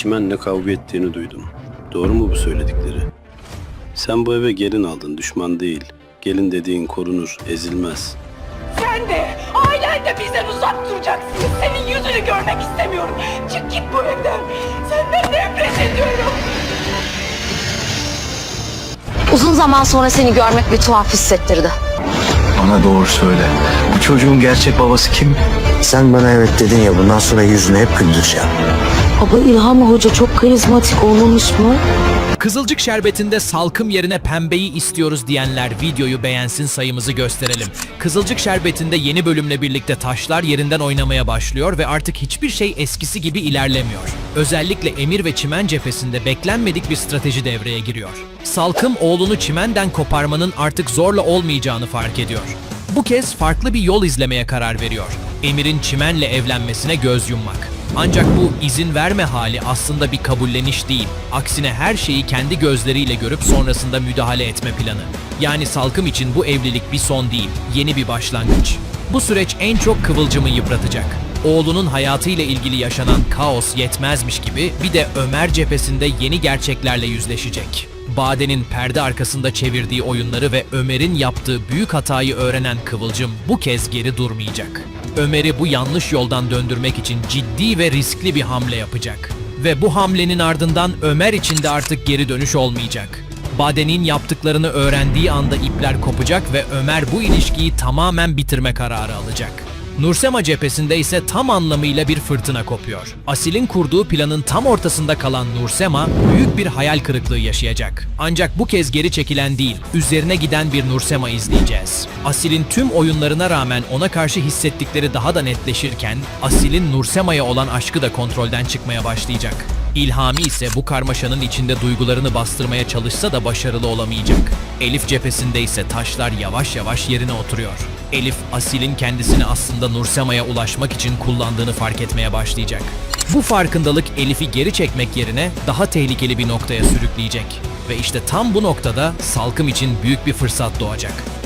Çimen'le kavga ettiğini duydum. Doğru mu bu söyledikleri? Sen bu eve gelin aldın, düşman değil. Gelin dediğin korunur, ezilmez. Sen de, ailen de bizden uzak duracaksınız. Senin yüzünü görmek istemiyorum. Çık git bu evden. Senden nefret ediyorum. Uzun zaman sonra seni görmek bir tuhaf hissettirdi. Bana doğru söyle. Bu çocuğun gerçek babası kim? Sen bana evet dedin ya bundan sonra yüzüne hep güldüreceğim. Baba İlham Hoca çok karizmatik olmamış mı? Kızılcık şerbetinde salkım yerine pembeyi istiyoruz diyenler videoyu beğensin sayımızı gösterelim. Kızılcık şerbetinde yeni bölümle birlikte taşlar yerinden oynamaya başlıyor ve artık hiçbir şey eskisi gibi ilerlemiyor. Özellikle Emir ve Çimen cephesinde beklenmedik bir strateji devreye giriyor. Salkım oğlunu Çimen'den koparmanın artık zorla olmayacağını fark ediyor. Bu kez farklı bir yol izlemeye karar veriyor. Emir'in Çimen'le evlenmesine göz yummak. Ancak bu izin verme hali aslında bir kabulleniş değil. Aksine her şeyi kendi gözleriyle görüp sonrasında müdahale etme planı. Yani Salkım için bu evlilik bir son değil, yeni bir başlangıç. Bu süreç en çok Kıvılcım'ı yıpratacak. Oğlunun hayatıyla ilgili yaşanan kaos yetmezmiş gibi bir de Ömer cephesinde yeni gerçeklerle yüzleşecek. Bade'nin perde arkasında çevirdiği oyunları ve Ömer'in yaptığı büyük hatayı öğrenen Kıvılcım bu kez geri durmayacak. Ömer'i bu yanlış yoldan döndürmek için ciddi ve riskli bir hamle yapacak. Ve bu hamlenin ardından Ömer için de artık geri dönüş olmayacak. Bade'nin yaptıklarını öğrendiği anda ipler kopacak ve Ömer bu ilişkiyi tamamen bitirme kararı alacak. Nursema cephesinde ise tam anlamıyla bir fırtına kopuyor. Asil'in kurduğu planın tam ortasında kalan Nursema büyük bir hayal kırıklığı yaşayacak. Ancak bu kez geri çekilen değil, üzerine giden bir Nursema izleyeceğiz. Asil'in tüm oyunlarına rağmen ona karşı hissettikleri daha da netleşirken, Asil'in Nursema'ya olan aşkı da kontrolden çıkmaya başlayacak. İlhami ise bu karmaşanın içinde duygularını bastırmaya çalışsa da başarılı olamayacak. Elif cephesinde ise taşlar yavaş yavaş yerine oturuyor. Elif, Asil'in kendisini aslında Nursema'ya ulaşmak için kullandığını fark etmeye başlayacak. Bu farkındalık Elif'i geri çekmek yerine daha tehlikeli bir noktaya sürükleyecek. Ve işte tam bu noktada Salkım için büyük bir fırsat doğacak.